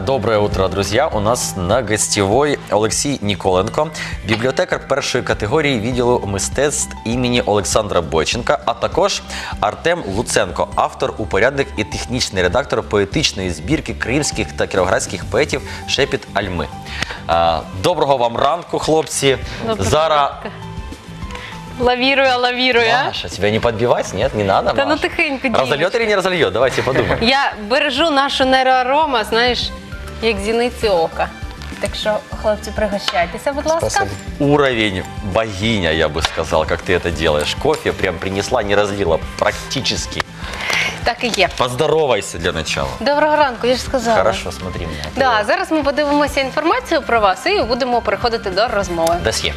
Доброе утро, друзья. У нас на гостєвой Олексій Ніколенко, бібліотекар першої категорії відділу мистецтв імені Олександра Бойченка, а також Артем Луценко, автор, упорядник і технічний редактор поетичної збірки кримських та кіровоградських поетів Шепіт Альми. Доброго вам ранку, хлопці. Доброго Зара. ранку. Лавірує, лавірує. Маша, тебя не подбивать? Нет, не надо, Та ну Маша? тихенько, Разольет или не разольет? Давайте подумаем. Я бережу нашу нейроарома, знаєш, як зіниці ока. Так що, хлопці, пригощайтеся, будь ласка. Спасибо. Уровень богиня, я бы сказал, как ты это делаешь. Кофе прям принесла, не разлила, практически. Так і є. Поздоровайся для начала. Доброго ранку, я ж сказала. Хорошо, смотри меня. Да, зараз ми подивимося інформацію про вас і будемо переходити до розмови. Досье.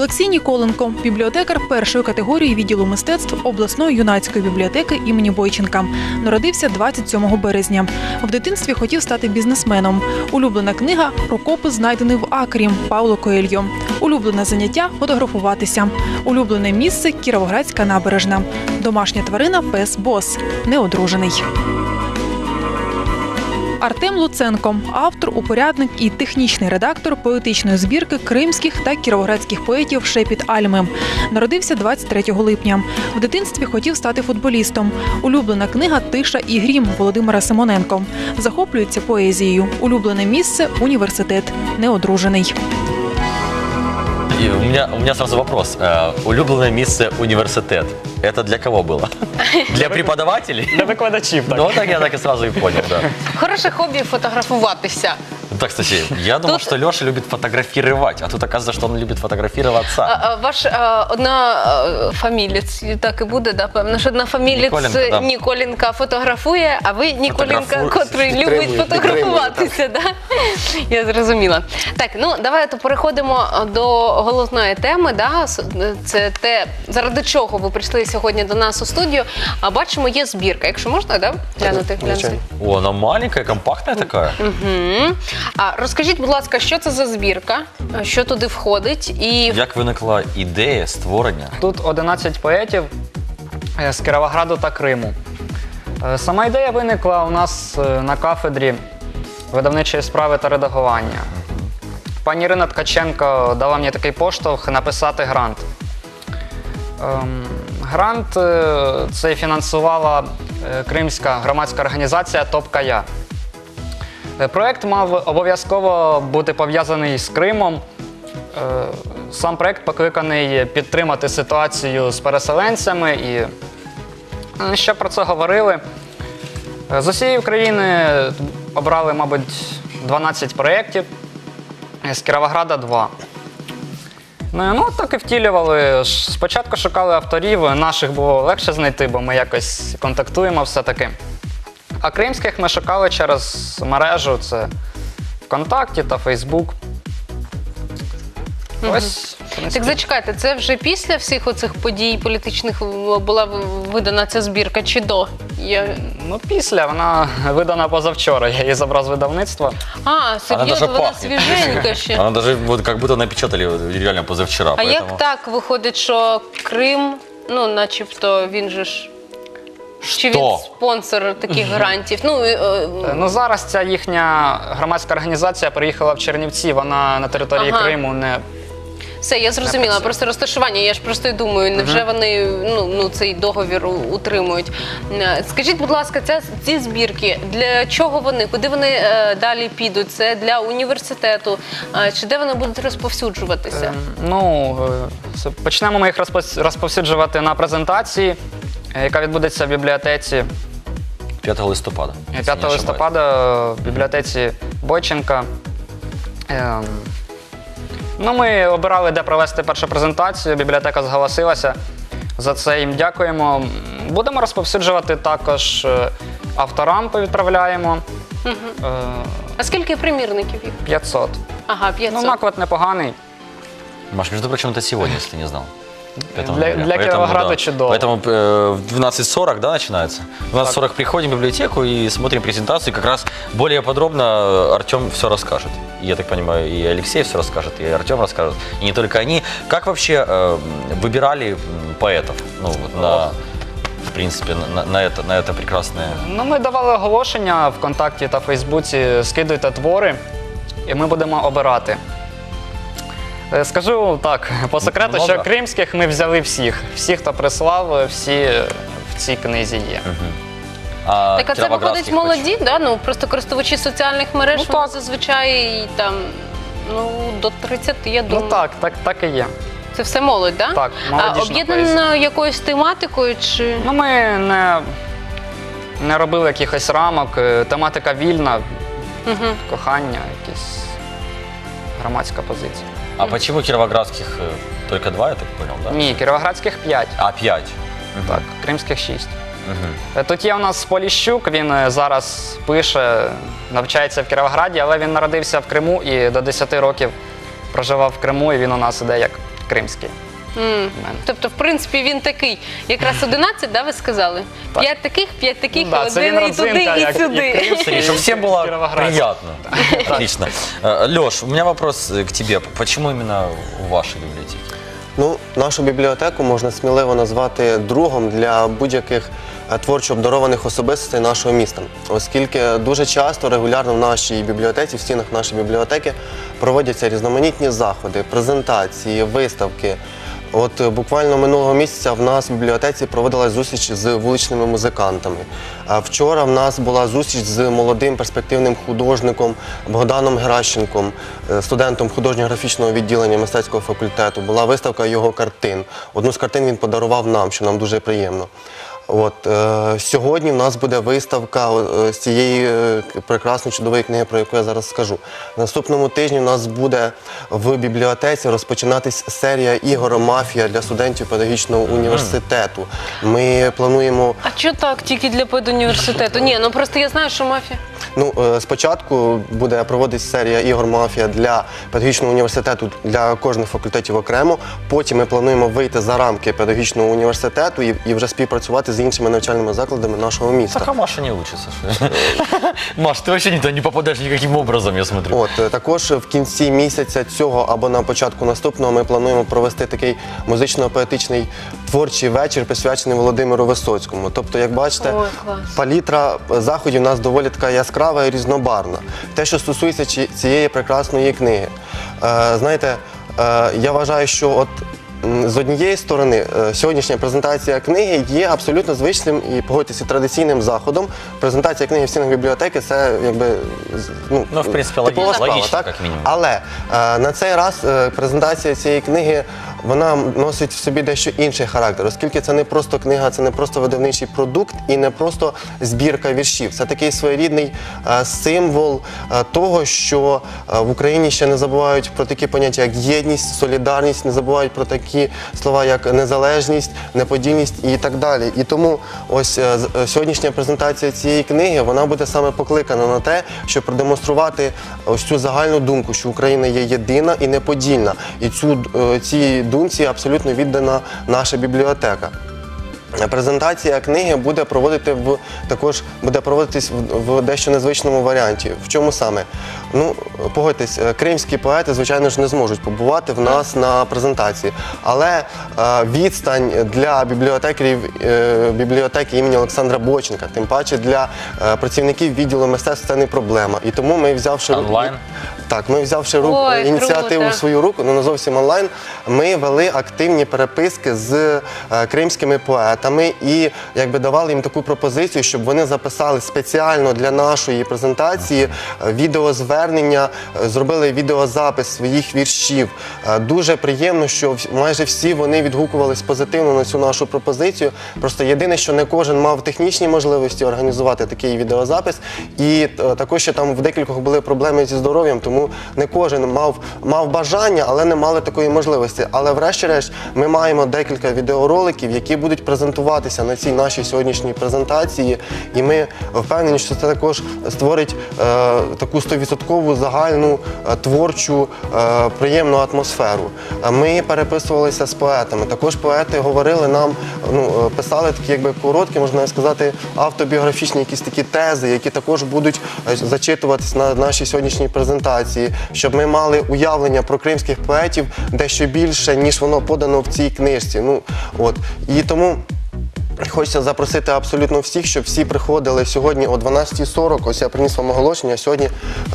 Олексій Ніколенко, бібліотекар першої категорії відділу мистецтв обласної юнацької бібліотеки імені Бойченка. Народився 27 березня. В дитинстві хотів стати бізнесменом. Улюблена книга Рукопис знайдений в Акрі Пауло Коельо. Улюблене заняття фотографуватися. Улюблене місце Кіровоградська набережна. Домашня тварина пес Бос. Неодружений. Артем Луценко, автор, упорядник і технічний редактор поетичної збірки кримських та кіровоградських поетів Шепіт Альми. Народився 23 липня. В дитинстві хотів стати футболістом. Улюблена книга Тиша і грім Володимира Симоненко. Захоплюється поезією. Улюблене місце університет. Неодружений. И у меня, у меня сразу вопрос. Улюбленное место университет. Это для кого было? Для преподавателей? Для викладачів, так. Ну, так я так и сразу и понял, да. Хороше хобі фотографуватися. Так, кстати, я думал, Тут- что Леша любит фотографировать, а тут оказывается, что он любит фотографироваться. А, а, Ваш а, одна а, фамілець, так і буде, да, певно, що одна фамілець Ніколенко, да. Ніколенка фотографує, а ви Ніколенка, Фотографує, котрий підтримує, любить фотографуватися. Да? Я зрозуміла. Так, ну давайте переходимо до головної теми. Да? С- Це те, заради чого ви прийшли сьогодні до нас у студію. А бачимо, є збірка. Якщо можна, да? глянути, глянути. О, она маленькая, компактная такая. Мгм. А розкажіть, будь ласка, що це за збірка, що туди входить, і Як виникла ідея створення? Тут 11 поетів е, з Кіровограду та Криму. Е, Сама ідея виникла у нас е, на кафедрі видавничої справи та редагування. Пані Ірина Ткаченко дала мені такий поштовх написати грант. Ем, Грант е, цей фінансувала е, кримська громадська організація Топка Я. Е, Проект мав обов'язково бути пов'язаний з Кримом. Сам проект покликаний підтримати ситуацію з переселенцями і ще про це говорили. З усієї України обрали, мабуть, 12 проєктів, з Кіровограда 2. Ну, ну так і втілювали. Спочатку шукали авторів, наших було легше знайти, бо ми якось контактуємо все-таки. А кримських ми шукали через мережу, це ВКонтакті та Фейсбук. Ось. Так зачекайте, це вже після всіх оцих подій політичних була видана ця збірка чи до? Я... Ну, після вона видана позавчора. Я її забрав з видавництва. А, серйозно, вона пахне. свіженька ще. Она даже вот как будто напечатали реально позавчера. А поэтому... як так виходить, що Крим, ну, начебто, він же ж. Чи він спонсор таких грантів? Ну, е, е, Е, Ну зараз ця їхня громадська організація приїхала в Чернівці. Вона на території Ага. Криму не все, я зрозуміла. Просто розташування. Я ж просто й думаю, невже вони ну, ну, цей договір у- утримують. Е, Скажіть, будь ласка, ця, ці збірки, для чого вони? Куди вони е, далі підуть? Це для університету? Е, чи де вони будуть розповсюджуватися? Ем, Ну, е, с- почнемо ми їх розпос- розповсюджувати на презентації, е, яка відбудеться в бібліотеці 5 листопада. е, 5 ошибаюсь. листопада в бібліотеці Бойченка. Ем, Ну, ми обирали, де провести першу презентацію. Бібліотека зголосилася. За це їм дякуємо. Будемо розповсюджувати також е, авторам, повідправляємо. Е, А скільки примірників їх? 500. Ага, 500. Ну, наклад непоганий. Маш, между прочим, это сегодня, если ты не знал. 5 Для- ноября. для Кировограда чудово. Поэтому э, в 12.40, да, начинается? В 12.40 приходим в библиотеку и смотрим презентацию. Как раз более подробно Артем все расскажет. И, Я так понимаю, и Алексей все расскажет, и Артем расскажет. И не только они. Как вообще э, выбирали м, поэтов? Ну, вот на... в принципе, на, на это, на это прекрасное? Ну, ми давали оголошення ВКонтакті та Фейсбуці, скидуйте твори, і ми будемо обирати. Е, Скажу так, по секрету, Много? що кримських ми взяли всіх. Всі, хто прислав, е, всі в цій книзі є. А Так, а це виходить кіровоградських молоді, да? ну просто користувачі соціальних мереж Ну, вони так. зазвичай там ну до 30, я думаю. Ну так, так, так і є. Це все молодь, да? Так, а молодіжна об'єднано якоюсь тематикою чи Ну, ми не, не робили якихось рамок, е, тематика вільна, Мгм. кохання, якісь громадська позиція. А почему кировоградских э, только два, я так понял, да? Ні, кіровоградських 5, А, пять. так, кримських 6. Мгм. Е, Тут є у нас Поліщук, він е, зараз пише, навчається в Кіровограді, але він народився в Криму і до 10 років проживав в Криму, і він у нас іде як кримський. М. мене. Тобто, в принципі, він такий. Якраз 11, да, ви сказали? Так. П'ять таких, п'ять таких, Ну да, це один він і туди, родзинка, і як- сюди. як кримський. Смотри, чтобы всем было Кировоградцы. приятно. Отлично. Леш, у меня вопрос э, к тебе. Почему именно в вашей библиотеке? Ну, нашу бібліотеку можна сміливо назвати другом для будь-яких е, творчо обдарованих особистостей нашого міста, оскільки дуже часто регулярно в нашій бібліотеці, в стінах нашої бібліотеки проводяться різноманітні заходи, презентації, виставки. От е, буквально минулого місяця в нас в бібліотеці проводилась зустріч з вуличними музикантами. Вчора в нас була зустріч з молодим перспективним художником Богданом Геращенком, е, студентом художньо-графічного відділення мистецького факультету. Була виставка його картин. Одну з картин він подарував нам, що нам дуже приємно. От е, сьогодні в нас буде виставка е, з цієї е, прекрасної чудової книги, про яку я зараз скажу. Наступному тижні у нас буде в бібліотеці розпочинатись серія ігор Мафія для студентів педагогічного університету. Ми плануємо А що так, тільки для педуніверситету? Ні, ну просто я знаю, що мафія. Ну, е, спочатку буде проводитися серія ігор мафія для педагогічного університету для кожних факультетів окремо. Потім ми плануємо вийти за рамки педагогічного університету і, і вже співпрацювати з іншими навчальними закладами нашого міста. Так, а Маша не учится. что ли? Маш, ты вообще не, не попадаешь никаким образом, я смотрю. От е, також в кінці місяця цього або на початку наступного ми плануємо провести такий музично-поетичний творчий вечір, присвячений Володимиру Висоцькому. Тобто, як бачите, Ой, палітра заходів у нас доволі така яскрава і різнобарна. Те, що стосується цієї прекрасної книги, е, знаєте, е, я вважаю, що от. З однієї сторони, е, сьогоднішня презентація книги є абсолютно звичним і погодьтеся традиційним заходом. Презентація книги в стінах бібліотеки це якби з- ну, Ну, в принципі, логічно, справа, логічно, так? як мінімум. Але е, на цей раз е, презентація цієї книги вона носить в собі дещо інший характер, оскільки це не просто книга, це не просто видавничий продукт і не просто збірка віршів. Це такий своєрідний е, символ е, того, що е, в Україні ще не забувають про такі поняття, як єдність, солідарність, не забувають про такі слова, як незалежність, неподільність і так далі. І тому ось сьогоднішня презентація цієї книги вона буде саме покликана на те, щоб продемонструвати ось цю загальну думку, що Україна є єдина і неподільна. І цю цій думці абсолютно віддана наша бібліотека. Презентація книги буде проводити в також буде проводитись в, в дещо незвичному варіанті. В чому саме? Ну погодьтесь, е, кримські поети, звичайно ж, не зможуть побувати в нас на презентації, але е, відстань для бібліотекарів е, бібліотеки імені Олександра Боченка, тим паче для е, працівників відділу мистецтв це не проблема. І тому ми взявши Онлайн? Так, ми взявши руку Ой, ініціативу круто. в свою руку, ну не зовсім онлайн. Ми вели активні переписки з е, кримськими поетами і якби давали їм таку пропозицію, щоб вони записали спеціально для нашої презентації е, відеозвернення, е, зробили відеозапис своїх віршів. Е, Дуже приємно, що вс- майже всі вони відгукувались позитивно на цю нашу пропозицію. Просто єдине, що не кожен мав технічні можливості організувати такий відеозапис, і е, також ще там в декількох були проблеми зі здоров'ям, тому не кожен мав, мав бажання, але не мали такої можливості. Але врешті-решт ми маємо декілька відеороликів, які будуть презентуватися на цій нашій сьогоднішній презентації. І ми впевнені, що це також створить е, таку стовідсоткову загальну е, творчу е, приємну атмосферу. Ми переписувалися з поетами. Також поети говорили нам, ну е, писали такі, якби короткі, можна сказати, автобіографічні якісь такі тези, які також будуть е, зачитуватись на нашій сьогоднішній презентації, щоб ми мали уявлення про кримських поетів дещо більше, ніж воно подано в цій книжці. Ну от і тому. Хочеться запросити абсолютно всіх, щоб всі приходили сьогодні о 12.40. Ось я приніс вам оголошення. Сьогодні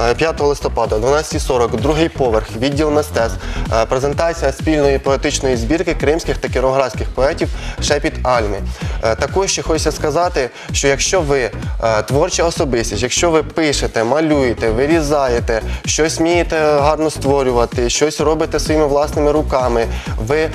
е, 5 листопада, о 12.40, другий поверх, відділ мистецтв, е, презентація спільної поетичної збірки кримських та кіровоградських поетів Шепіт Альми. Е, Також ще хочеться сказати, що якщо ви е, творча особистість, якщо ви пишете, малюєте, вирізаєте, щось вмієте гарно створювати, щось робите своїми власними руками, ви е,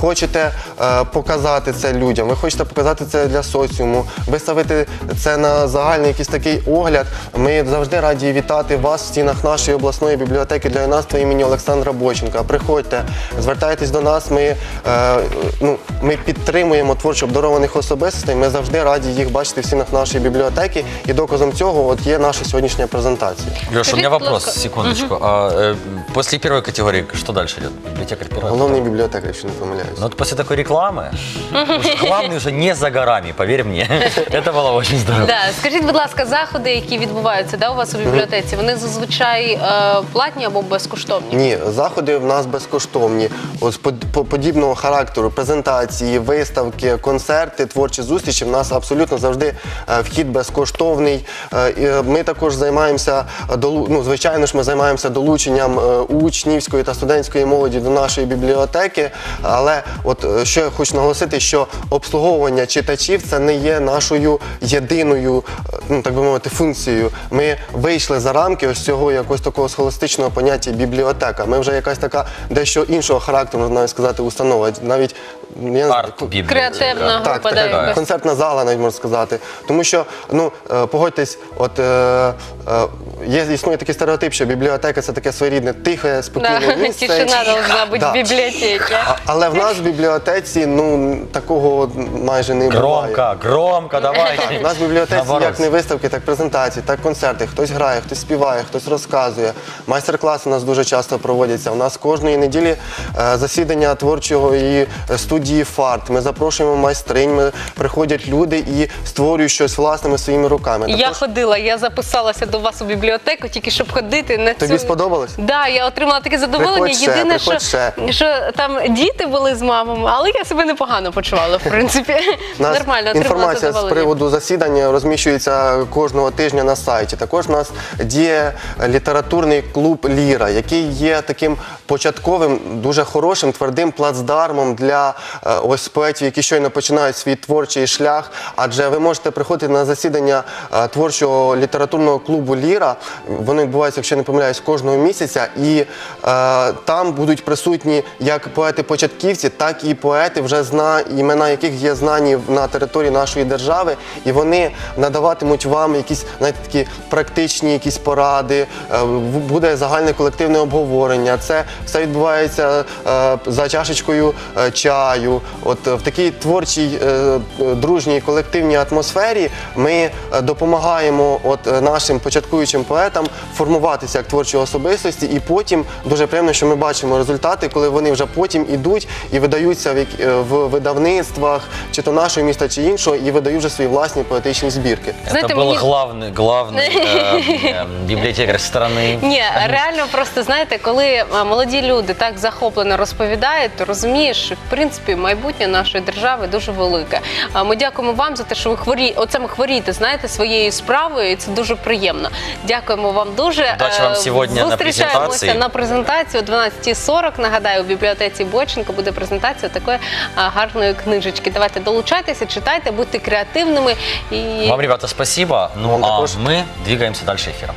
хочете е, показати це людям, ви хочете показати це для соціуму, виставити це на загальний якийсь такий огляд. Ми завжди раді вітати вас в стінах нашої обласної бібліотеки для юнацтва імені Олександра Боченка. Приходьте, звертайтесь до нас. Ми, е, ну, ми підтримуємо творчо обдарованих особистостей. Ми завжди раді їх бачити в стінах нашої бібліотеки. І доказом цього от є наша сьогоднішня презентація. Леша, у Скажите, меня вопрос, пожалуйста. секундочку. А, э, после первой категории что дальше идет? Библиотекарь первая? Головний бібліотекар, якщо не помиляюсь. Ну вот после такой рекламы, уж главный уже не за горами, поверь мне. Это было очень здорово. Да, скажіть, будь ласка, заходи, які відбуваються да, у вас у бібліотеці, вони зазвичай е, платні або безкоштовні? Ні, заходи в нас безкоштовні. Ось под- по- подібного характеру презентації, виставки, концерти, творчі зустрічі. В нас абсолютно завжди е, вхід безкоштовний. Е, і, е, Ми також займаємося е, долу- ну, звичайно ж, ми займаємося долученням е, учнівської та студентської молоді до нашої бібліотеки. Але от е, що я хочу наголосити, що обслуговування читачів це не є нашою єдиною, е, ну так би мовити, функцією. Ми вийшли за рамки ось цього якогось такого схоластичного поняття бібліотека. Ми вже якась така дещо іншого характеру, можна навіть сказати, установа. Навіть я знаю, Арт-библиотека. Креативна так, група, так, так, концертна зала, навіть можна сказати. Тому що, ну, е, погодьтесь, от е, е, є існує такий стереотип, що бібліотека це таке своєрідне тихе, спокійне Да, місце. Тишина должна бути Да. в бібліотеці. А- Але в нас в бібліотеці ну такого майже не буває. Громко, громко, давайте. У нас в бібліотеці Наоборот. як не виставки, так презентації, так концерти. Хтось грає, хтось співає, хтось розказує. Майстер-класи у нас дуже часто проводяться. У нас кожної неділі е, засідання творчої е, студії фарт. Ми запрошуємо майстринь, ми приходять люди і створюють щось власними своїми руками. Я Також- ходила, я записалася до вас у бібліотеку, тільки щоб ходити на цю... Тобі сподобалось? Да, я отримала таке задоволення. Приходь ще, Єдине, що, приходь ще. що там діти були з мамами, але я себе непогано почувала, в принципі. У нас Нормально, інформація з приводу засідання розміщується кожного тижня на сайті. Також у нас діє літературний клуб Ліра, який є таким початковим, дуже хорошим, твердим плацдармом для е, ось поетів, які щойно починають свій творчий шлях. Адже ви можете приходити на засідання е, творчого літературного клубу Ліра. Вони відбуваються, якщо не помиляюсь, кожного місяця, і е, там будуть присутні як поети-початківці, так і поети, вже зна імена яких є знані в- на території нашої держави, і вони надаватимуть вам якісь знаєте, такі практичні якісь поради. е, Буде загальне колективне обговорення. Це все відбувається е, за чашечкою е, чаю. От в такій творчій, дружній колективній атмосфері ми допомагаємо от нашим початкуючим поетам формуватися як творчі особистості, і потім дуже приємно, що ми бачимо результати, коли вони вже потім ідуть і видаються в, видавництвах, чи то нашого міста, чи іншого, і видають вже свої власні поетичні збірки. Знаєте, Это был мені- главный, главный э, э, библиотекарь страны. Ні, реально просто знаєте, коли а, молоді люди так захоплено розповідають, то розумієш, що в принципі майбутнє нашої держави дуже велике. А Ми дякуємо вам за те, що ви хворі, от саме хворієте, знаєте, своєю справою, і це дуже приємно. Дякуємо вам дуже. Удачі вам Е, сьогодні на Зустрічаємося презентації. на презентацію о 12.40. Нагадаю, у бібліотеці Боченко буде презентація такої а, гарної книжечки. Давайте долучайтеся, читайте, будьте креативними і Вам, ребята, спасибо. Ну Ну, а також. мы двигаемся дальше эфиром.